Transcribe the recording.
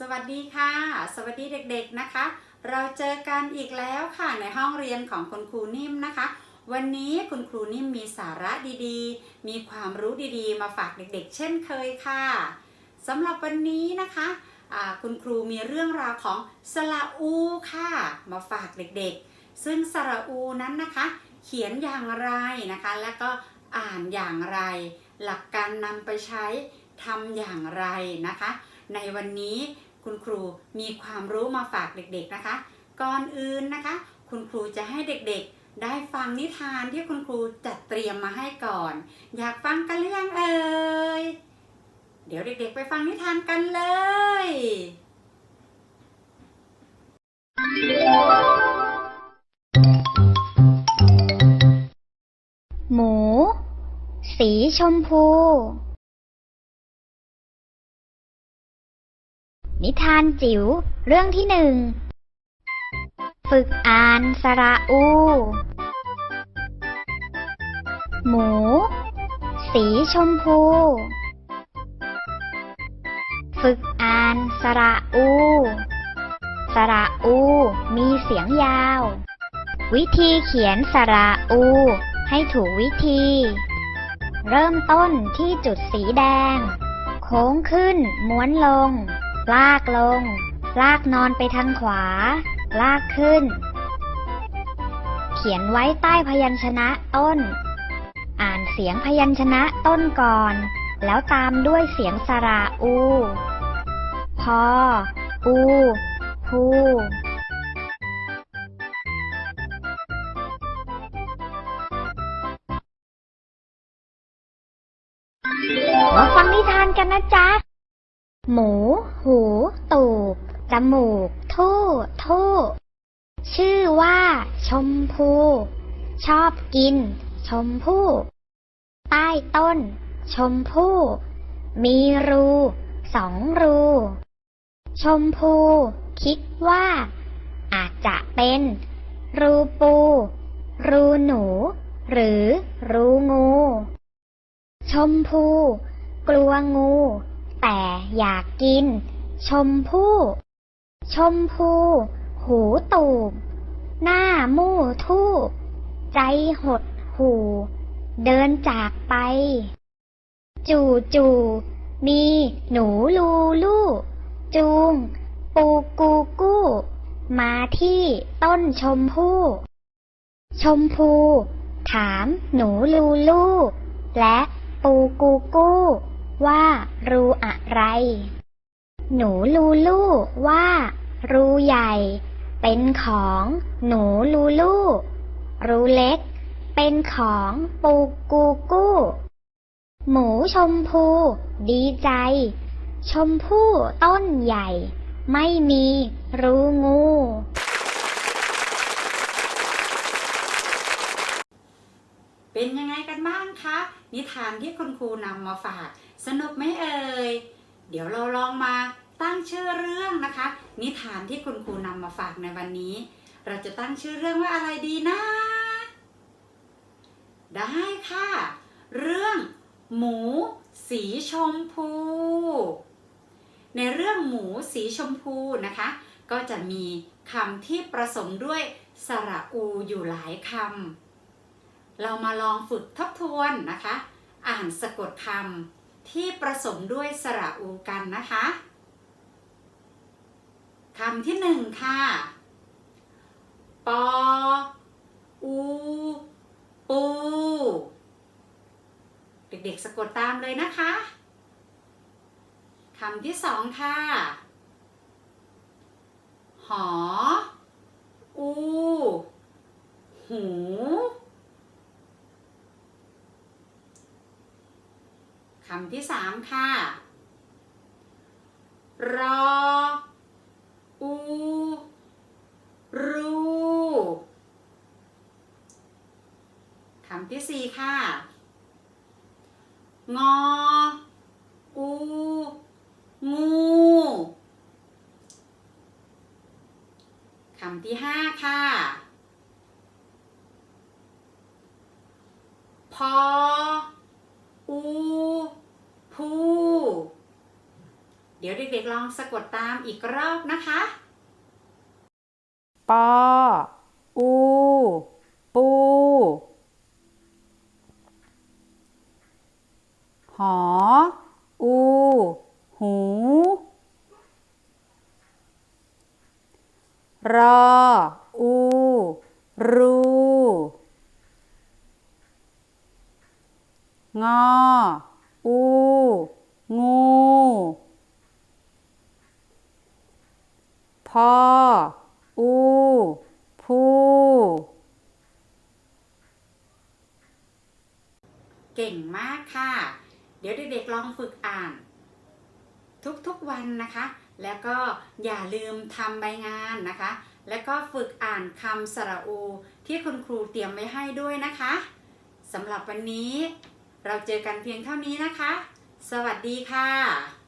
สวัสดีค่ะ สวัสดีเด็กๆนะคะ เราเจอกันอีกแล้วค่ะในห้องเรียนของคุณครูนิ่มนะคะ วันนี้คุณครูนิ่มมีสาระดีๆ มีความรู้ดีๆ มาฝากเด็กๆ เช่นเคยค่ะสำหรับวันนี้นะคะคุณครูมีเรื่องราวของสระอูค่ะ มาฝากเด็กๆ ซึ่งสระอูนั้นนะคะ เขียนอย่างไรนะคะ และก็อ่านอย่างไร หลักการนำไปใช้ทำอย่างไรนะคะ ในวันนี้ คุณครูมีความรู้มาฝากเด็กๆนะคะ ก่อนอื่นนะคะ คุณครูจะให้เด็กๆ ได้ฟังนิทานที่คุณครูจัดเตรียมมาให้ก่อน อยากฟังกันหรือยังเอ่ยเดี๋ยวเด็กๆ ไปฟังนิทานกันเลย หมู สีชมพู นิทานจิ๋วเรื่องที่หนึ่ง ฝึกอ่านสระอู หมู สีชมพู ฝึกอ่านสระอู สระอูมีเสียงยาว วิธีเขียนสระอูให้ถูกวิธี เริ่มต้นที่จุดสีแดง โค้งขึ้นม้วนลง ลากลง ลากนอนไปทางขวา ลากขึ้น เขียนไว้ใต้พยัญชนะต้น อ่านเสียงพยัญชนะต้นก่อน แล้วตามด้วยเสียงสระอู พอ อูพูมาฟังนิทานกันนะจ๊ะ หมู หู ตูบจมูก ทู่ ทู่ ชื่อว่า ชมพู ชอบกิน ชมพู่ ใต้ต้น ชมพู่ มีรู สองรู ชมพู คิดว่า อาจจะเป็น รูปู รูหนู หรือ รูงู ชมพู กลัวงู แต่อยากกิน ชมพู่ ชมพู หูตูบ หน้ามู่ทู่ใจหดหู เดินจากไป จู่จู่มีหนูลูลูจูง ปูกูกู้ มาที่ต้นชมพู่ ชมพู ถามหนูลูลูและปูกูกู้ ว่ารูอะไร หนูลูลูว่า รูใหญ่ เป็นของหนูลูลูรูเล็ก เป็นของปูกูกู้ หมูชมพู ดีใจ ชมพู่ต้นใหญ่ ไม่มีรูงู เป็นยังไงกัน บ้างคะ นิทานที่คุณครูนำมาฝาก สนุกไหมเอ่ย เดี๋ยวเราลองมาตั้งชื่อเรื่องนะคะ นิทานที่คุณครูนำมาฝากในวันนี้ เราจะตั้งชื่อเรื่องว่าอะไรดีนะ ได้ค่ะ เรื่องหมูสีชมพู ในเรื่องหมูสีชมพูนะคะ ก็จะมีคำที่ผสมด้วยสระอูอยู่หลายคำ เรามาลองฝึกทบทวนนะคะ อ่านสะกดคำที่ผสมด้วยสระอูกันนะคะคำที่หนึ่งค่ะ ปอ อู ปู เด็กๆสะกดตามเลยนะคะ คำที่สองค่ะ หอ อู หู คำที่สามค่ะ รอ อู รูคำที่สี่ค่ะ งอ อู งูคำที่ห้าค่ะพอ เดี๋ยวเด็กๆลองสะกดตามอีกรอบนะคะ ปอ อู ปู หอ อู หู รอ อู รู งอ อู งู พ่อ อูพูเก่งมากค่ะ เดี๋ยวเด็กๆลองฝึกอ่าน ทุกๆวันนะคะ แล้วก็อย่าลืมทำใบงานนะคะ แล้วก็ฝึกอ่านคำสระอู ที่คุณครูเตรียมไว้ให้ด้วยนะคะสำหรับวันนี้ เราเจอกันเพียงเท่านี้นะคะ สวัสดีค่ะ